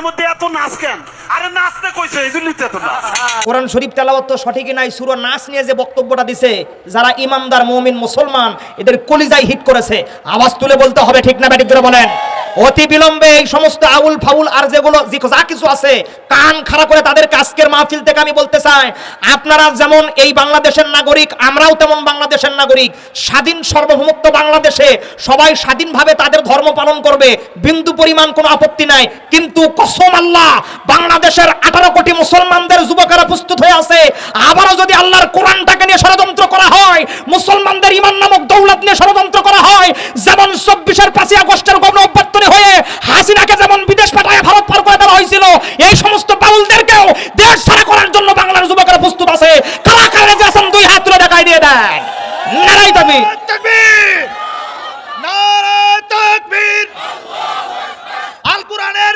নাচের মধ্যে এত নাচ আরে নাচতে কইছে, এই জন্যই তো এত নাচ। কোরআন শরীফ তেলাওয়াত তো সঠিকই নাই, সুর নাচ নিয়ে যে বক্তব্যটা দিছে, যারা ইমামদার মুমিন, মুসলমান, এদের কলিজায় হিট করেছে, আওয়াজ তুলে বলতে হবে ঠিক না ব্যাটিক করে বলেন। অতি বিলম্বে এই সমস্ত আউল ফাউল আর যেগুলো, যা কিছু আছে, কান খাড়া করে তাদের আজকের মাহফিল থেকে আমি বলতে চাই, আপনারা যেমন এই বাংলাদেশের নাগরিক, আমরাও তেমন বাংলাদেশের নাগরিক। স্বাধীন সার্বভৌমত্ব বাংলাদেশে সবাই স্বাধীনভাবে তাদের ধর্ম পালন করবে, বিন্দু পরিমাণ কোনো আপত্তি নাই। কিন্তু কসম আল্লাহ, বাংলাদেশের আঠারো কোটি মুসলমানদের যুবকেরা প্রস্তুত হয়ে আছে। আবারও যদি আল্লাহর কোরআনটাকে নিয়ে ষড়যন্ত্র করা হয়, মুসলমানদের ইমান নামক দৌলত নিয়ে ষড়যন্ত্র করা হয়, যেমন চব্বিশের পাঁচই আগস্টের গণ সমস্ত দেশ সারা করার জন্য বাংলার যুবকেরা প্রস্তুত আছে। কারা কারা দুই হাত তুলে দেখাই দিয়ে দেন। নারাই তবে আল কোরআনের